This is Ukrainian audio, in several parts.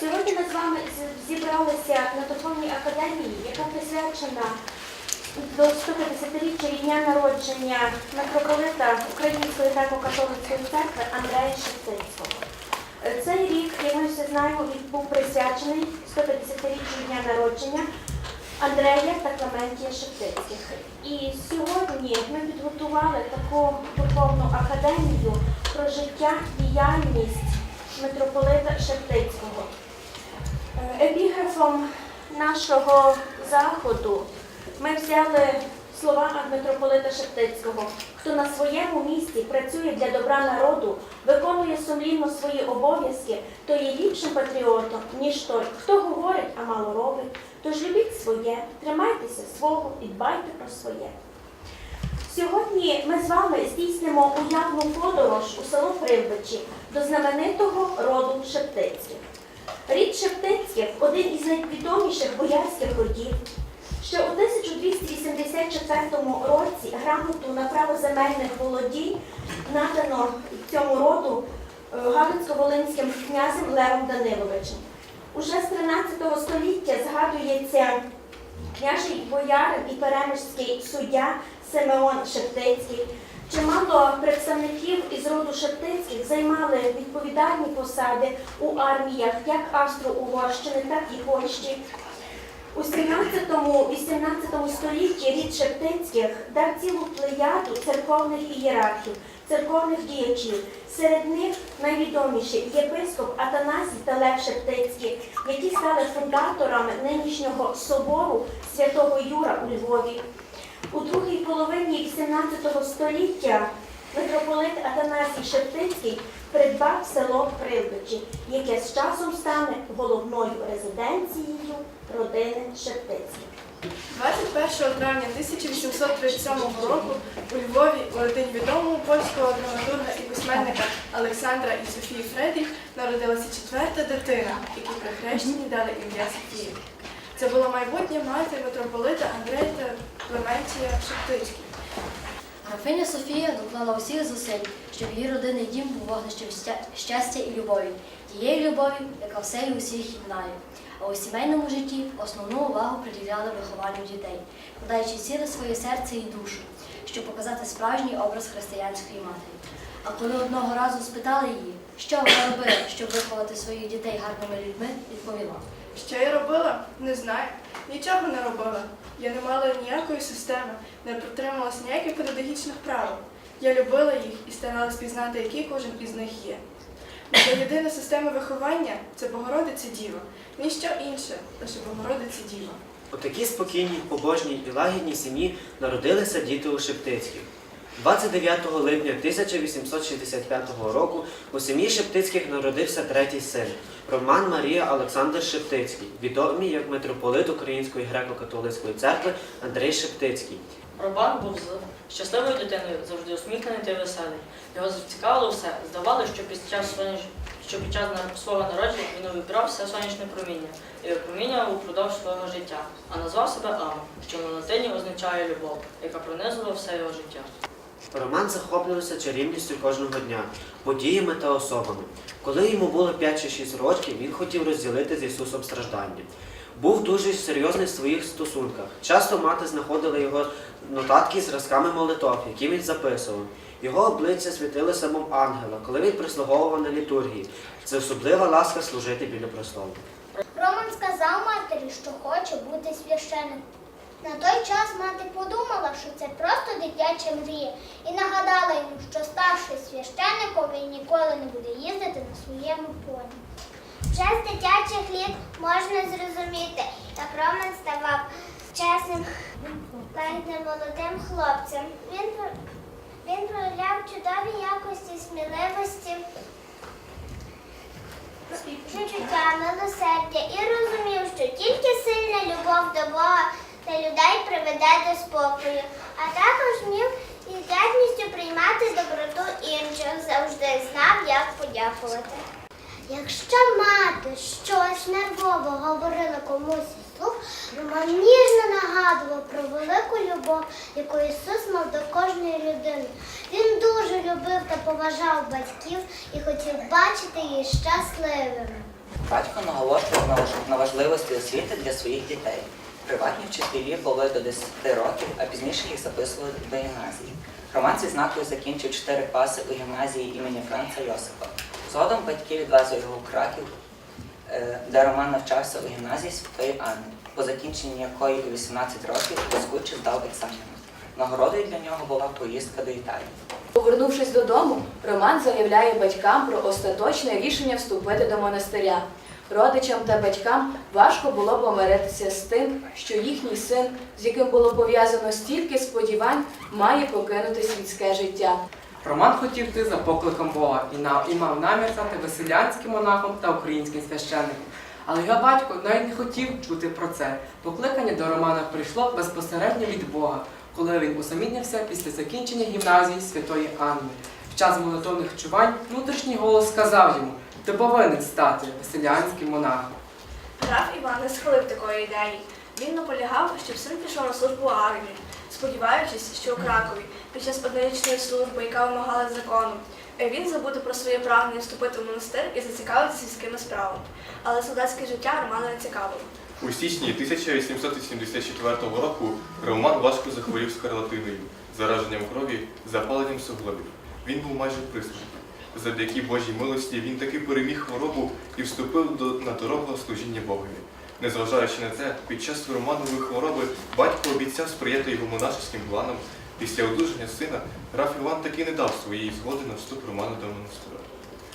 Сьогодні ми з вами зібралися на Духовній академії, яка присвячена до 150-річчя від дня народження митрополита Української греко-католицької церкви Андрея Шептицького. Е, Цей рік, як ми всі знаємо, він був присвячений 150-річчю дня народження Андрея та Клементія Шептицьких. І сьогодні ми підготували таку духовну академію про життя, діяльність митрополита Шептицького. Епіграфом нашого заходу ми взяли слова митрополита Шептицького, хто на своєму місці працює для добра народу, виконує сумлінно свої обов'язки, то є ліпшим патріотом, ніж той, хто говорить, а мало робить. Тож любіть своє, тримайтеся свого і дбайте про своє. Сьогодні ми з вами здійснимо уявну подорож у село Привбичі до знаменитого роду Шептицьких. Рід Шептицьких один із найвідоміших боярських родів. Ще у 1284 році грамоту на право земельних володінь надано цьому роду е, Галицько-Волинським князем Левом Даниловичем. Уже з 13 століття згадується княжий боярин і перемишський суддя Симеон Шептицький. Чимало представників із роду Шептицьких займали відповідальні посади у арміях як Австро-Угорщини, так і Польщі. У 17-18 столітті рід Шептицьких дав цілу плеяду церковних ієрархів, церковних діячів. Серед них найвідоміші єпископ Атанасій та Лев Шептицький, які стали фундаторами нинішнього собору святого Юра у Львові. У другій половині 18 століття митрополит Атанасій Шептицький придбав село Привбичі, яке з часом стане головною резиденцією родини Шептицьких. 21 травня 1837 року у Львові у родині відомого польського драматурга і письменника Олександра і Софії Фредріх народилася четверта дитина, якій при хрещенні дали ім'я Софії. Це була майбутня мати митрополита Андрея та Клементія Шептицьких. Графиня Софія доклала усіх зусиль, щоб її родинний дім був вогнищем щастя і любові, тієї любові, яка все і усіх єднає. А у сімейному житті основну увагу приділяли вихованню дітей, подаючи ціле своє серце і душу, щоб показати справжній образ християнської матері. А коли одного разу спитали її, що вона робила, щоб виховати своїх дітей гарними людьми, відповіла. Що я робила? Не знаю. Нічого не робила. Я не мала ніякої системи, не притрималася ніяких педагогічних правил. Я любила їх і старалась пізнати, який кожен із них є. Моя єдина система виховання це Богородиця Діва. Ніщо інше, лише Богородиця Діва. У такій спокійній, побожній і лагідній сім'ї народилися діти у Шептицьких. 29 липня 1865 року у сім'ї Шептицьких народився третій син Роман Марія Олександр Шептицький, відомий як митрополит Української греко-католицької церкви Андрей Шептицький. Роман був щасливою дитиною, завжди усміхнений та веселий. Його зацікавило все. Здавалося, що під час соняч... що під час свого народження він увібрав все сонячне проміння і випромінював упродовж свого життя, а назвав себе Ама, що на латині означає любов, яка пронизувала все його життя. Роман захоплювався чарівністю кожного дня, подіями та особами. Коли йому було 5 чи 6 років, він хотів розділити з Ісусом страждання. Був дуже серйозний в своїх стосунках. Часто мати знаходила його нотатки з зразками молитов, які він записував. Його обличчя світилося, мов ангела, коли він прислуговував на літургії. Це особлива ласка служити біля престолу. Роман сказав матері, що хоче бути священником. На той час мати подумала, що це просто дитяча мрія, і нагадала йому, що ставши священником, він ніколи не буде їздити на своєму поні. Вже з дитячих літ можна зрозуміти, як Роман ставав чесним, лагідним молодим хлопцем. Він, він проявляв чудові якості сміливості, Життя, милосердя і розумів, що тільки сильна любов до Бога приведе до спокою, а також вмів із дядністю приймати доброту інших, завжди знав, як подякувати. Якщо мати щось нервово говорила комусь із слух, Роман ніжно нагадував про велику любов, яку Ісус мав до кожної людини. Він дуже любив та поважав батьків і хотів бачити їх щасливими. Батько наголошував на важливості освіти для своїх дітей. Приватні вчителі були до 10 років, а пізніше їх записували до гімназії. Роман зі знакою закінчив 4 класи у гімназії імені Франца Йосипа. Згодом батьки відвезли його у Краків, е, де Роман навчався у гімназії Святої Анни, по закінченні якої у 18 років блискуче здав екзамен. Нагородою для нього була поїздка до Італії. Повернувшись додому, Роман заявляє батькам про остаточне рішення вступити до монастиря. Родичам та батькам важко було помиритися з тим, що їхній син, з яким було пов'язано стільки сподівань, має покинути світське життя. Роман хотів йти за покликом Бога і, мав намір стати веселянським монахом та українським священником. Але його батько навіть не хотів чути про це. Покликання до Романа прийшло безпосередньо від Бога, коли він усамітнився після закінчення гімназії Святої Анни. В час молитовних чувань внутрішній голос сказав йому: ти повинен стати веселянським монахом. Граф Іван не схвалив такої ідеї. Він наполягав, щоб син пішов на службу армії, сподіваючись, що у Кракові під час однорічної служби, яка вимагала закону, він забуде про своє прагнення вступити в монастир і зацікавитися сільськими справами. Але солдатське життя Романа не цікавило. У січні 1874 року Роман важко захворів скарлатиною, зараженням крові, запаленням суглобів. Він був майже при смерті. Завдяки Божій милості він таки переміг хворобу і вступив до, на дорогу служіння Богові. Незважаючи на це, під час Романової хвороби батько обіцяв сприяти його монашеським планам. Після одужання сина граф Іван таки не дав своєї згоди на вступ Романа до монастиря.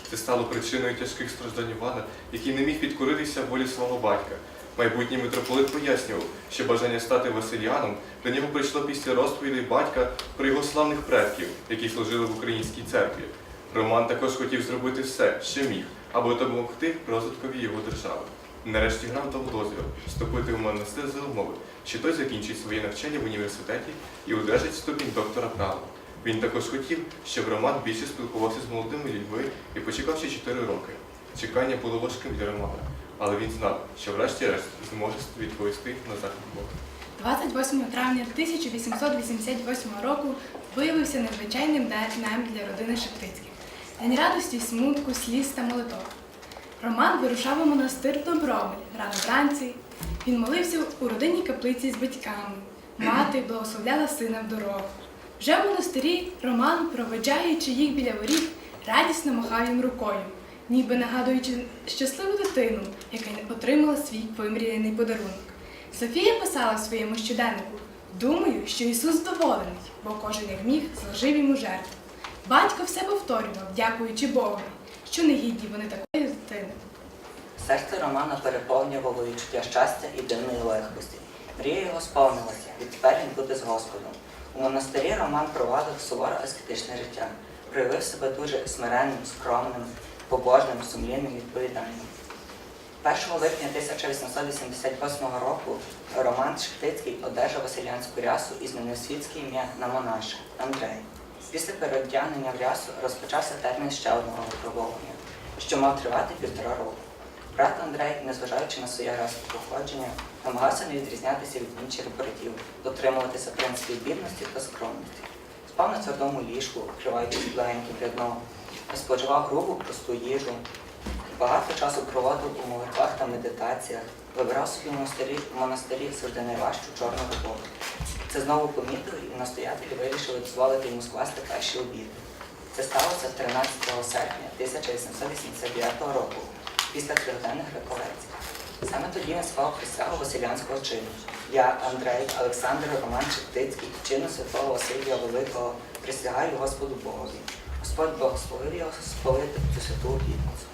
Це стало причиною тяжких страждань Івана, який не міг підкоритися волі свого батька. Майбутній митрополит пояснював, що бажання стати Василіаном до нього прийшло після розповідей батька про його славних предків, які служили в українській церкві. Роман також хотів зробити все, що міг, аби допомогти розвиткові його держави. Нарешті граф дав дозвіл вступити в монастир за умови, що той закінчить своє навчання в університеті і одержить ступінь доктора права. Він також хотів, щоб Роман більше спілкувався з молодими людьми і почекав ще 4 роки. Чекання було важким для Романа, але він знав, що врешті-решт зможе відповісти на заклик Бога. 28 травня 1888 року виявився незвичайним днем для родини Шептицьких. День радості, смутку, сліз та молитов. Роман вирушав у монастир Добромель рано вранці. Він молився у родинній каплиці з батьками. Мати благословляла сина в дорогу. Вже в монастирі Роман, проведжаючи їх біля воріт, радісно махав їм рукою, ніби нагадуючи щасливу дитину, яка отримала свій вимріяний подарунок. Софія писала своєму щоденнику: Думаю, що Ісус задоволений, бо кожен як міг зложив йому жертву. Батько все повторював, дякуючи Богу, що не гідні вони такої дитини. Серце Романа переповнювало відчуття щастя і дивної легкості. Мрія його сповнилася, відтепер він буде з Господом. У монастирі Роман провадив суворе аскетичне життя, проявив себе дуже смиренним, скромним, побожним, сумлінним, відповідальним. 1 липня 1888 року Роман Шептицький одержав василянську рясу і змінив світське ім'я на монаше Андрей. Після переодягнення в рясу розпочався термін ще одного випробування, що мав тривати півтора року. Брат Андрей, незважаючи на своє расове походження, намагався не відрізнятися від інших братів, дотримуватися принципів бідності та скромності. Спав на твердому ліжку, вкриваючись легеньким рядном, споживав грубу просту їжу, багато часу проводив у молитвах та медитаціях, вибирав собі в монастирі, в монастирі завжди найважчу чорну роботу. Це знову помітили і настоятелі вирішили дозволити йому скласти перші обіди. Це сталося 13 серпня 1889 року, після трьохденних реколекцій. Саме тоді він склав присягу Василянського чину. Я, Андрей, Олександр Роман Шептицький, чину святого Василія Великого, присягаю Господу Богові. Господь благословив його сповити цю святу обітницю.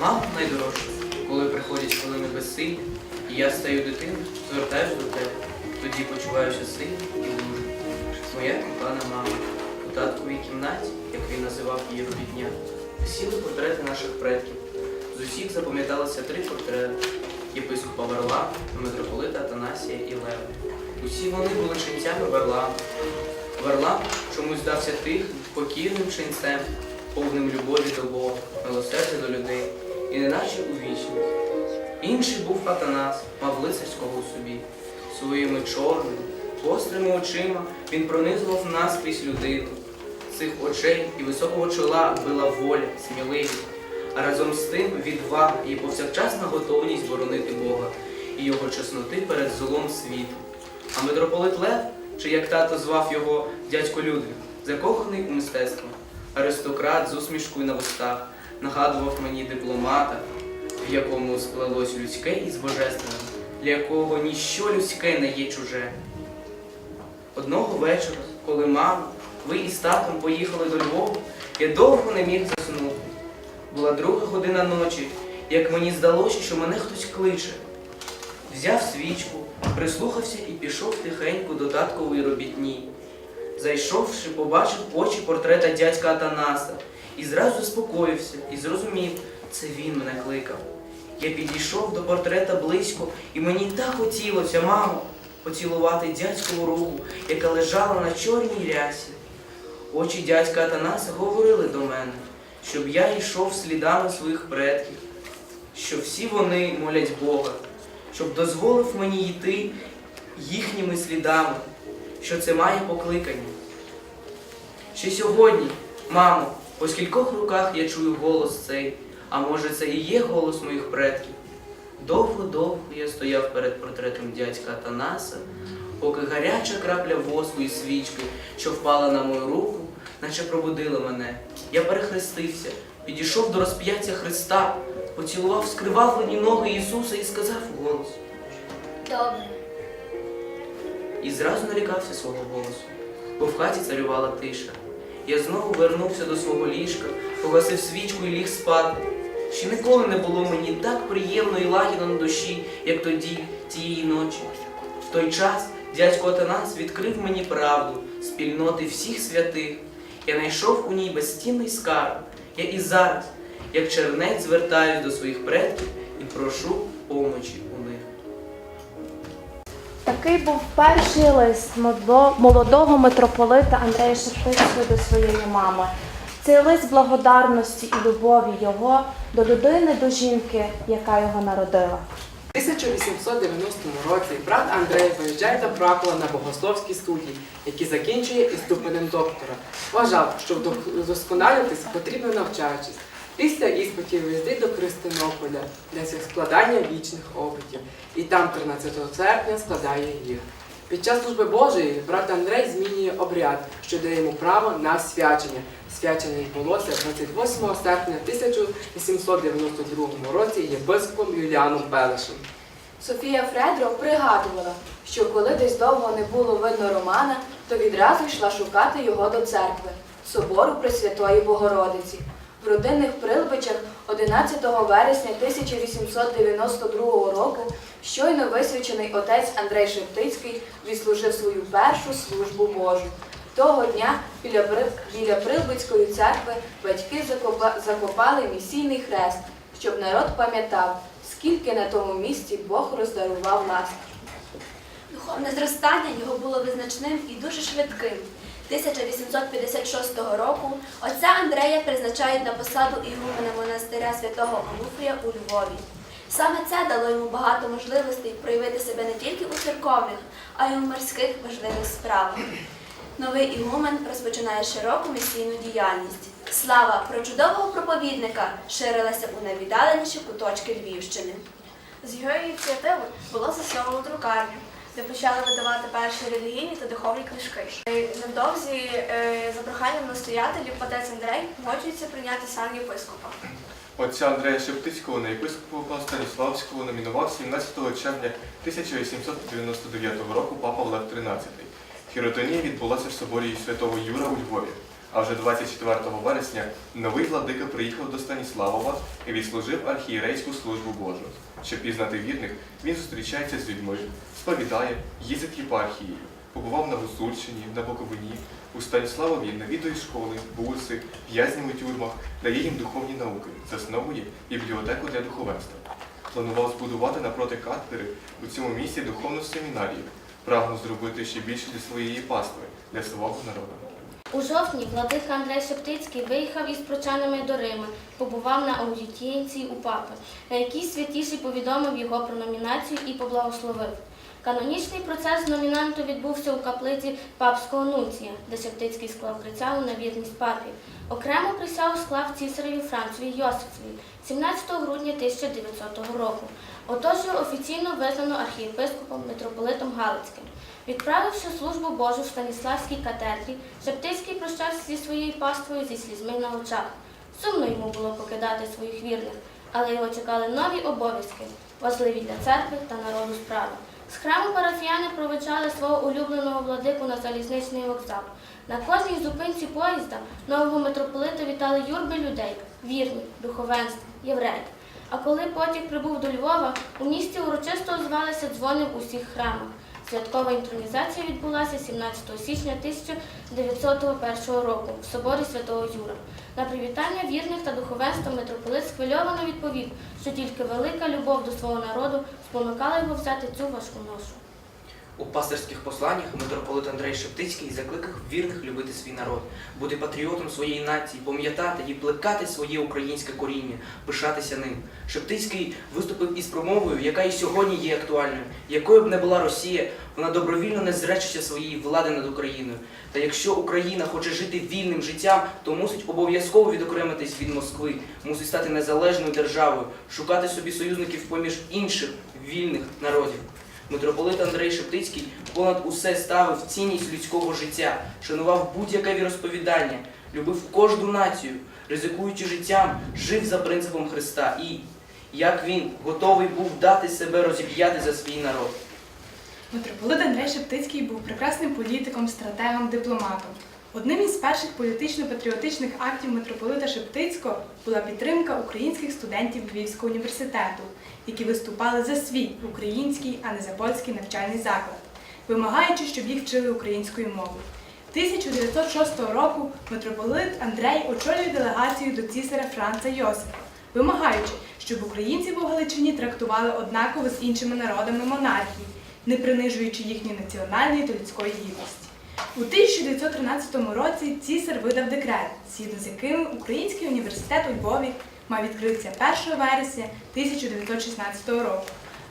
Мам найдорожче, коли приходять хвилини безсилля, і я стаю дитиною, звертаюсь до тебе. Тоді почуваюся сильним і мужним. Моя кохана мама. У татковій кімнаті, як він називав її робітня, висіли портрети наших предків. З усіх запам'яталися три портрети єпископа Варлама, митрополита Атанасія і Лева. Усі вони були ченцями Варлама. Варлам чомусь здався тихим, покірним ченцем, повним любові до Бога, милосердя до людей, і неначе у вічність. Інший був Атанас, мав лицарського у собі. Своїми чорними, гострими очима він пронизував наскрізь людину. З цих очей і високого чола била воля, сміливість. а разом з тим відвага і повсякчасна готовність боронити Бога і його чесноти перед злом світу. А митрополит Лев, чи як тато звав його дядько Людвig, закоханий у мистецтво, аристократ з усмішкою на вустах, нагадував мені дипломата, в якому сплелось людське із божественним, для якого ніщо людське не є чуже. Одного вечора, коли мама, ви із татом поїхали до Львова, я довго не міг заснути. Була друга година ночі, як мені здалося, що мене хтось кличе. Взяв свічку, прислухався і пішов тихенько до таткової робітні. Зайшовши, побачив очі портрета дядька Атанаса і зразу заспокоївся і зрозумів, це він мене кликав. Я підійшов до портрета близько, і мені так хотілося, мамо, поцілувати дядькову руку, яка лежала на чорній рясі. Очі дядька Атанаса говорили до мене, щоб я йшов слідами своїх предків, що всі вони молять Бога, щоб дозволив мені йти їхніми слідами, що це має покликання. Ще сьогодні, мамо, по скількох руках я чую голос цей, а може це і є голос моїх предків. Довго-довго я стояв перед портретом дядька Атанаса, поки гаряча крапля воску і свічки, що впала на мою руку, наче пробудила мене. Я перехрестився, підійшов до розп'яття Христа, поцілував скривавлені ноги Ісуса і сказав голос. Добре. І зразу налякався свого голосу, бо в хаті царювала тиша. Я знову вернувся до свого ліжка, погасив свічку і ліг спати. Ще ніколи не було мені так приємно і лагідно на душі, як тоді, тієї ночі. В той час дядько Атанас відкрив мені правду спільноти всіх святих. Я знайшов у ній безцінний скарб. Я і зараз, як чернець, звертаюсь до своїх предків і прошу помочі. Такий був перший лист молодого митрополита Андрея Шептицького до своєї мами. Цей лист благодарності і любові його до людини, до жінки, яка його народила. У 1890 році брат Андрей виїжджає до Кракова на богословські студії, які закінчує із ступенем доктора. Вважав, що вдосконалюватися потрібно навчаючись. Після іспитів виїздить до Христинополя для складання вічних опитів, і там 13 серпня складає їх. Під час служби Божої брат Андрей змінює обряд, що дає йому право на свячення. Свячення відбулося 28 серпня 1892 році єпископом Юліаном Белишем. Софія Фредро пригадувала, що коли десь довго не було видно Романа, то відразу йшла шукати його до церкви, собору Пресвятої Богородиці. В родинних Прилбичах 11 вересня 1892 року щойно висвячений отець Андрей Шептицький відслужив свою першу службу Божу. Того дня біля, біля Прилбицької церкви батьки закопали місійний хрест, щоб народ пам'ятав, скільки на тому місці Бог роздарував ласки. Духовне зростання його було визначним і дуже швидким. 1856 року отця Андрея призначають на посаду ігумена монастиря святого Онуфрія у Львові. Саме це дало йому багато можливостей проявити себе не тільки у церковних, а й у морських важливих справах. Новий ігумен розпочинає широку місійну діяльність. Слава про чудового проповідника ширилася у найвіддаленіші куточки Львівщини. З його ініціативи було засновано друкарню, де почали видавати перші релігійні та духовні книжки. Е, Невдовзі е, за проханням настоятелів отець Андрей погоджується прийняти сан єпископа. Отця Андрея Шептицького на єпископа Станіславського номінував 17 червня 1899 року папа Олег XIII. Хіротонія відбулася в соборі святого Юра у Львові. А вже 24 вересня новий владика приїхав до Станіславова і відслужив архієрейську службу Божу. Щоб пізнати вірних, він зустрічається з людьми, сповідає, їздить єпархією, побував на Гуцульщині, на Буковині, у Станіславові навідує школи, бурси, в'язнів у тюрмах, дає їм духовні науки, засновує бібліотеку для духовенства. Планував збудувати напроти кафедри у цьому місці духовну семінарію, прагнув зробити ще більше для своєї пастви, для свого народу. У жовтні владика Андрей Шептицький виїхав із прочанами до Рима, побував на аудієнції у папи, на якій святіший повідомив його про номінацію і поблагословив. Канонічний процес номінанту відбувся у каплиці папського нунція, де Шептицький склав присягу на вірність папі. Окремо присягу склав цісареві Францеві Йосифові 17 грудня 1900 року. Отож його офіційно визнано архієпископом митрополитом Галицьким. Відправивши службу Божу в Станіславській катедрі, Шептицький прощався зі своєю паствою зі слізьми на очах. Сумно йому було покидати своїх вірних, але його чекали нові обов'язки, важливі для церкви та народу справи. З храму парафіяни проведжали свого улюбленого владику на залізничний вокзал. На кожній зупинці поїзда нового митрополита вітали юрби людей, вірні, духовенство, євреї. А коли потяг прибув до Львова, у місті урочисто озвалися дзвони в усіх храмах. Святкова інтронізація відбулася 17 січня 1901 року в соборі Святого Юра. На привітання вірних та духовенства митрополит схвильовано відповів, що тільки велика любов до свого народу спонукала його взяти цю важку ношу. У пастирських посланнях митрополит Андрей Шептицький закликав вірних любити свій народ, бути патріотом своєї нації, пам'ятати і плекати своє українське коріння, пишатися ним. Шептицький виступив із промовою, яка і сьогодні є актуальною. Якою б не була Росія, вона добровільно не зречеться своєї влади над Україною. Та якщо Україна хоче жити вільним життям, то мусить обов'язково відокремитись від Москви, мусить стати незалежною державою, шукати собі союзників поміж інших вільних народів. Митрополит Андрей Шептицький понад усе ставив цінність людського життя, шанував будь-яке віросповідання, любив кожну націю, ризикуючи життям, жив за принципом Христа і, як він, готовий був дати себе розіп'яти за свій народ. Митрополит Андрей Шептицький був прекрасним політиком, стратегом, дипломатом. Одним із перших політично-патріотичних актів митрополита Шептицького була підтримка українських студентів Львівського університету, які виступали за свій український, а не за польський навчальний заклад, вимагаючи, щоб їх вчили українською мовою. 1906 року митрополит Андрей очолює делегацію до цісаря Франца Йосифа, вимагаючи, щоб українців у Галичині трактували однаково з іншими народами монархії, не принижуючи їхньої національної та людської гідності. У 1913 році цісар видав декрет, згідно з яким Український університет у Львові мав відкритися 1 вересня 1916 року.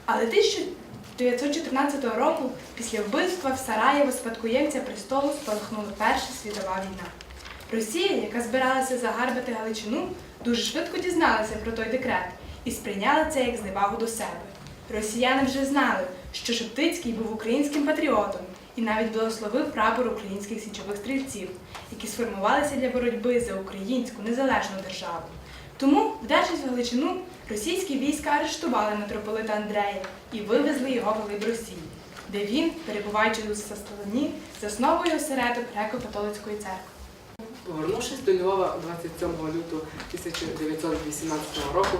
Але 1914 року, після вбивства в Сараєво спадкоємця престолу, спалахнула Перша світова війна. Росія, яка збиралася загарбати Галичину, дуже швидко дізналася про той декрет і сприйняла це як зневагу до себе. Росіяни вже знали, що Шептицький був українським патріотом і навіть благословив прапор українських січових стрільців, які сформувалися для боротьби за українську незалежну державу. Тому, вдавшись в Галичину, російські війська арештували митрополита Андрея і вивезли його в Глиб Росії, де він, перебуваючи у Састолині, засновує осередок греко-католицької церкви. Повернувшись до Львова 27 лютого 1918 року,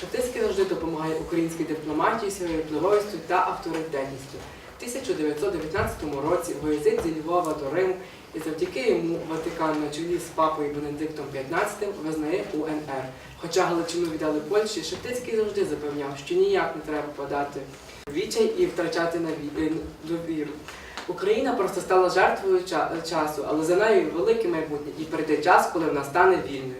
Шептицький завжди допомагає українській дипломатії своєю впливовістю та авторитетністю. В 1919 році виїздить зі Львова до Риму і завдяки йому Ватикан на чолі з папою Бенедиктом XV визнає УНР. Хоча Галичину віддали Польщі, Шептицький завжди запевняв, що ніяк не треба подати відчай і втрачати е, довіру. Україна просто стала жертвою ча- часу, але за нею велике майбутнє і прийде час, коли вона стане вільною.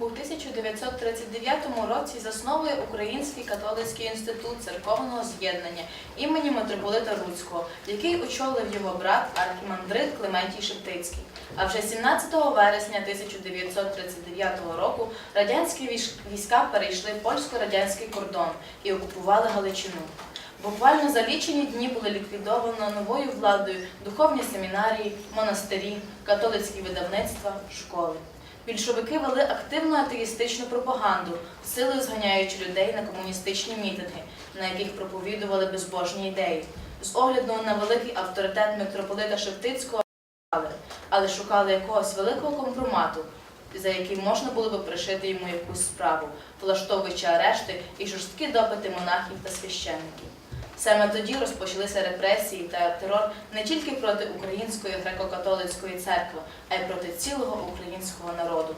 У 1939 році засновує Український католицький інститут церковного з'єднання імені митрополита Руцького, який очолив його брат архімандрит Клементій Шептицький. А вже 17 вересня 1939 року радянські війська перейшли польсько-радянський кордон і окупували Галичину. Буквально за лічені дні було ліквідовано новою владою духовні семінарії, монастирі, католицькі видавництва, школи. Більшовики вели активну атеїстичну пропаганду, силою зганяючи людей на комуністичні мітинги, на яких проповідували безбожні ідеї. З огляду на великий авторитет митрополита Шептицького, але шукали якогось великого компромату, за який можна було би пришити йому якусь справу, влаштовуючи арешти і жорсткі допити монахів та священників. Саме тоді розпочалися репресії та терор не тільки проти Української греко-католицької церкви, а й проти цілого українського народу.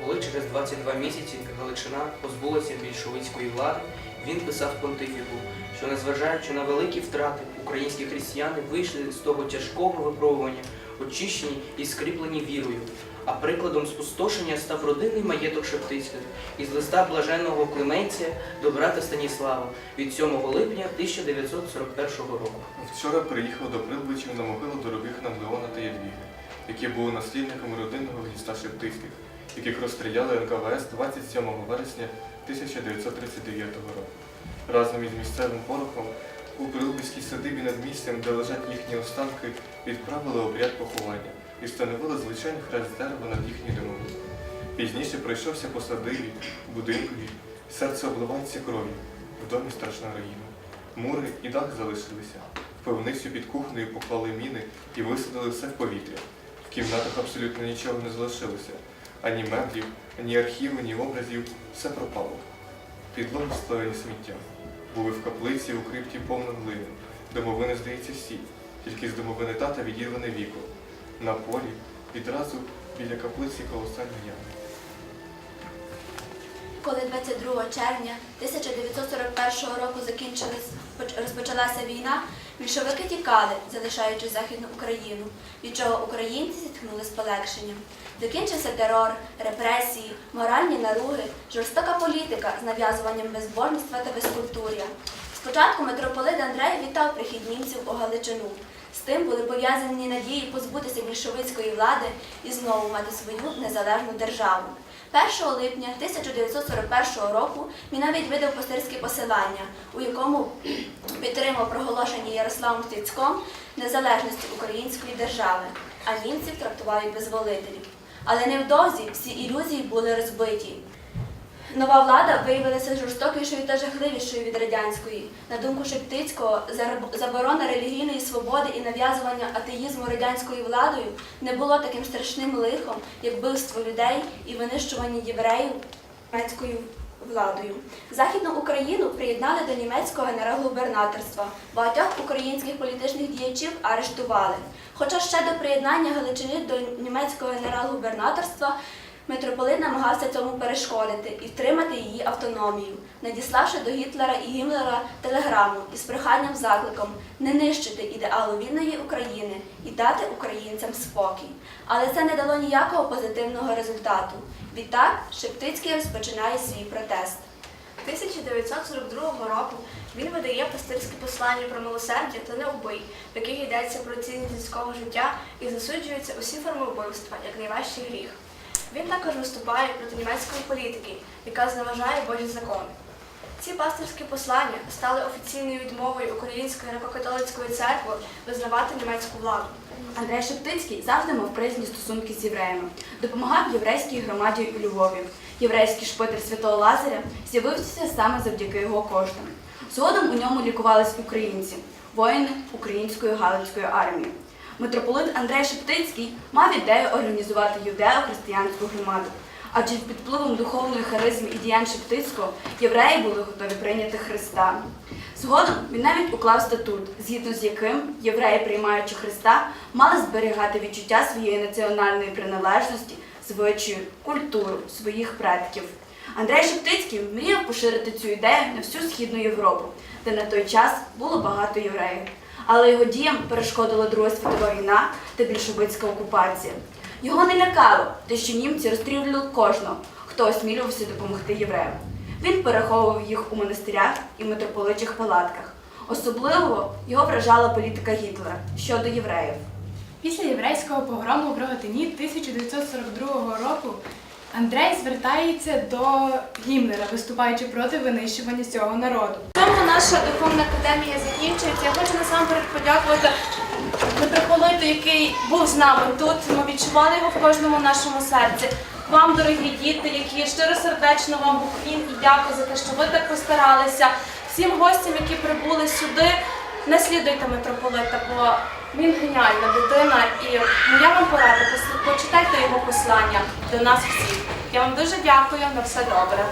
Коли через 22 місяці Галичина позбулася більшовицької влади, він писав понтифіку, що незважаючи на великі втрати, українські християни вийшли з того тяжкого випробування, очищені і скріплені вірою. А прикладом спустошення став родинний маєток Шептицьких із листа блаженного Клементія до брата Станіслава від 7 липня 1941 року. Вчора приїхав до Прилбичів на могилу дорогих нам Леона та Ядвіги, які були наслідниками родинного гнізда Шептицьких, яких розстріляли НКВС 27 вересня 1939 року. Разом із місцевим порохом у Прилбицькій садибі над місцем, де лежать їхні останки, відправили обряд поховання і встановили звичайний хрест дерева над їхньою домовиною. Пізніше пройшовся по садибі, будинкові, серце обливається кров'ю, в домі страшна руїна. Мури і дах залишилися. Пивницю під кухнею поклали міни і висадили все в повітря. В кімнатах абсолютно нічого не залишилося. Ані меблів, ані архіву, ні образів, все пропало. Підлоги сплавлені сміттям. Були в каплиці у крипті повно глини. Домовини, здається, всі. Тільки з домовини тата відірване віко. На полі відразу біля каплиці колосальна яма. Коли 22 червня 1941 року закінчилась, розпочалася війна, більшовики тікали, залишаючи Західну Україну, від чого українці зітхнули з полегшенням. Закінчився терор, репресії, моральні наруги, жорстока політика з нав'язуванням безбожництва та безкультур'я. Спочатку митрополит Андрей вітав прихід німців у Галичину. Тим були пов'язані надії позбутися більшовицької влади і знову мати свою незалежну державу. 1 липня 1941 року він навіть видав пастирське посилання, у якому підтримав проголошення Ярославом Стецьком незалежності української держави, а німців трактував як визволителів. Але невдовзі всі ілюзії були розбиті. Нова влада виявилася жорстокішою та жахливішою від радянської. На думку Шептицького, заборона релігійної свободи і нав'язування атеїзму радянською владою не було таким страшним лихом, як вбивство людей і винищування євреїв німецькою владою. Західну Україну приєднали до німецького генерал-губернаторства. Багатьох українських політичних діячів арештували. Хоча ще до приєднання Галичини до німецького генерал-губернаторства Митрополит намагався цьому перешкодити і втримати її автономію, надіславши до Гітлера і Гімлера телеграму із проханням закликом не нищити ідеалу вільної України і дати українцям спокій. Але це не дало ніякого позитивного результату. Відтак Шептицький розпочинає свій протест. 1942 року він видає пастирське послання про милосердя та не убий, в яких йдеться про цінність людського життя і засуджуються усі форми вбивства як найважчий гріх. Він також виступає проти німецької політики, яка зневажає Божі закони. Ці пастирські послання стали офіційною відмовою Української греко-католицької церкви визнавати німецьку владу. Андрей Шептицький завжди мав приязні стосунки з євреями, допомагав єврейській громаді у Львові. Єврейський шпитер святого Лазаря з'явився саме завдяки його коштам. Згодом у ньому лікувались українці, воїни української галицької армії. Митрополит Андрей Шептицький мав ідею організувати юдео-християнську громаду, адже під впливом духовної харизми і діянь Шептицького євреї були готові прийняти Христа. Згодом він навіть уклав статут, згідно з яким євреї, приймаючи Христа, мали зберігати відчуття своєї національної приналежності, звичаю, культуру своїх предків. Андрей Шептицький мріяв поширити цю ідею на всю східну Європу, де на той час було багато євреїв. Але його діям перешкодила Друга світова війна та більшовицька окупація. Його не лякало те, що німці розстрілювали кожного, хто осмілювався допомогти євреям. Він переховував їх у монастирях і митрополичих палатках. Особливо його вражала політика Гітлера щодо євреїв. Після єврейського погрому в Рогатині 1942 року Андрей звертається до Гімлера, виступаючи проти винищування цього народу. В цьому наша духовна академія закінчується. Я хочу насамперед подякувати митрополиту, який був з нами тут. Ми відчували його в кожному нашому серці. Вам, дорогі діти, які щиросердечно вам уклін і дякую за те, що ви так постаралися. Всім гостям, які прибули сюди, наслідуйте митрополита, бо він геніальна людина. І моя вам порада, почитайте його послання до нас всіх. Я вам дуже дякую. На все добре.